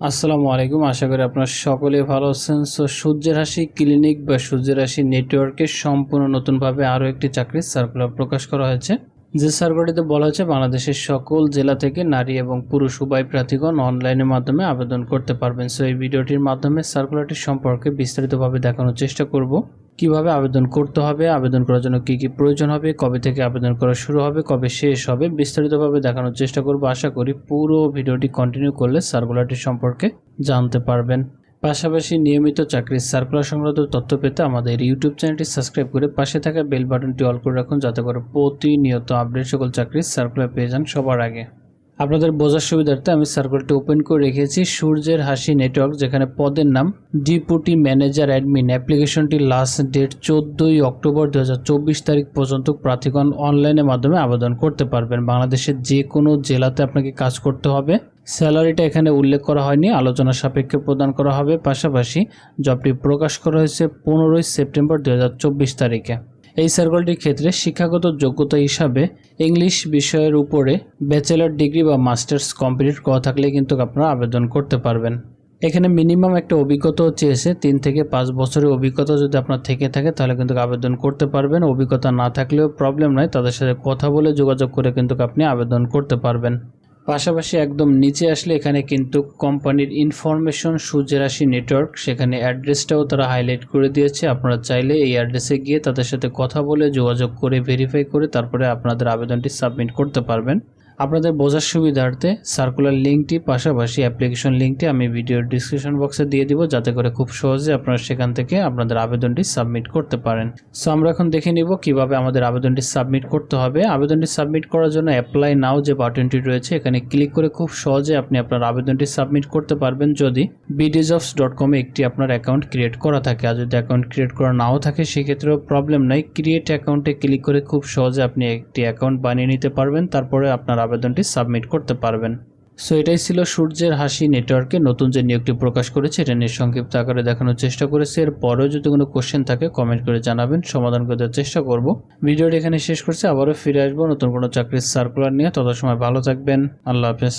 আসসালামু আলাইকুম। আশা করি আপনারা সকলে ভালো আছেন। সো সূর্যের রাশি ক্লিনিক বা সূর্যের হাসি নেটওয়ার্কে সম্পূর্ণ নতুনভাবে আরও একটি চাকরির সার্কুলার প্রকাশ করা হয়েছে। যে সার্কুলারটিতে বলা হয়েছে, বাংলাদেশের সকল জেলা থেকে নারী এবং পুরুষ উভয় প্রার্থীগণ অনলাইনের মাধ্যমে আবেদন করতে পারবেন। সো এই ভিডিওটির মাধ্যমে সার্কুলারটি সম্পর্কে বিস্তারিতভাবে দেখানোর চেষ্টা করব। কীভাবে আবেদন করতে হবে, আবেদন করার জন্য কি কি প্রয়োজন হবে, কবে থেকে আবেদন করা শুরু হবে, কবে শেষ হবে, বিস্তারিতভাবে দেখানোর চেষ্টা করব। আশা করি পুরো ভিডিওটি কন্টিনিউ করলে সার্কুলারটি সম্পর্কে জানতে পারবেন। পাশাপাশি নিয়মিত চাকরির সার্কুলার সংক্রান্ত তথ্য পেতে আমাদের ইউটিউব চ্যানেলটি সাবস্ক্রাইব করে পাশে থাকা বেল বাটনটি অল করে রাখুন, যাতে করে প্রতিনিয়ত আপডেট সকল চাকরির সার্কুলার পেয়ে যান সবার আগে। আপনাদের বোঝার সুবিধার্থে আমি সার্কুলারটি ওপেন করে রেখেছি। সূর্যের হাসি নেটওয়ার্ক যেখানে পদের নাম ডিপুটি ম্যানেজার অ্যাডমিন অ্যাপ্লিকেশনটি লাস্ট ডেট চোদ্দোই অক্টোবর দু হাজার চব্বিশ তারিখ পর্যন্ত প্রার্থীগণ অনলাইনের মাধ্যমে আবেদন করতে পারবেন। বাংলাদেশের যে কোনো জেলাতে আপনাকে কাজ করতে হবে। স্যালারিটা এখানে উল্লেখ করা হয়নি, আলোচনা সাপেক্ষে প্রদান করা হবে, পাশাপাশি জবটি প্রকাশ করা হয়েছে পনেরোই সেপ্টেম্বর দু হাজার চব্বিশ তারিখে। এই সার্কেলটির ক্ষেত্রে শিক্ষাগত যোগ্যতা হিসাবে ইংলিশ বিষয়ের উপরে ব্যাচেলার ডিগ্রি বা মাস্টার্স কমপ্লিট করা থাকলে কিন্তু আপনারা আবেদন করতে পারবেন। এখানে মিনিমাম একটা অভিজ্ঞতাও চেয়েছে তিন থেকে পাঁচ বছরের অভিজ্ঞতা যদি আপনার থেকে থাকে তাহলে কিন্তু আবেদন করতে পারবেন, অভিজ্ঞতা না থাকলেও প্রবলেম নয় তাদের সাথে কথা বলে যোগাযোগ করে কিন্তু আপনি আবেদন করতে পারবেন। পাশাপাশি একদম নিচে আসলে এখানে কিন্তু কোম্পানির ইনফরমেশন সূর্যরাশি নেটওয়ার্ক, সেখানে অ্যাড্রেসটাও তারা হাইলাইট করে দিয়েছে। আপনারা চাইলে এই অ্যাড্রেসে গিয়ে তাদের সাথে কথা বলে যোগাযোগ করে ভেরিফাই করে তারপরে আপনাদের আবেদনটি সাবমিট করতে পারবেন। আপনাদের বোঝার সুবিধার্থে সার্কুলার লিঙ্কটি পাশাপাশি অ্যাপ্লিকেশন লিঙ্কটি আমি ভিডিওর ডিসক্রিপশন বক্সে দিয়ে দিব, যাতে করে খুব সহজে আপনারা সেখান থেকে আপনাদের আবেদনটি সাবমিট করতে পারেন। সো আমরা এখন দেখে নিব কীভাবে আমাদের আবেদনটি সাবমিট করতে হবে। আবেদনটি সাবমিট করার জন্য অ্যাপ্লাই নাও যে বাটনটি রয়েছে, এখানে ক্লিক করে খুব সহজে আপনি আপনার আবেদনটি সাবমিট করতে পারবেন যদি বিডিজবস ডট কমে একটি আপনার অ্যাকাউন্ট ক্রিয়েট করা থাকে। আর যদি অ্যাকাউন্ট ক্রিয়েট করা নাও থাকে, সেক্ষেত্রেও প্রবলেম নাই। ক্রিয়েট অ্যাকাউন্টে ক্লিক করে খুব সহজে আপনি একটি অ্যাকাউন্ট বানিয়ে নিতে পারবেন। তারপরে আপনার আবেদনটি সাবমিট করতে পারবেন। সো এটাই ছিল সূর্যের হাসি নেটওয়ার্কে। নতুন যে নিয়োগটি প্রকাশ করেছে, এটা নিয়ে সংক্ষিপ্ত আকারে দেখানোর চেষ্টা করেছে। এর পরেও যদি কোনো কোশ্চেন থাকে কমেন্ট করে জানাবেন। সমাধান করতে চেষ্টা করব। ভিডিওটি এখানে শেষ করছে। আবারও ফিরে আসব নতুন কোনো চাকরির সার্কুলার নিয়ে। তত সময় ভালো থাকবেন। আল্লাহ হাফেজ।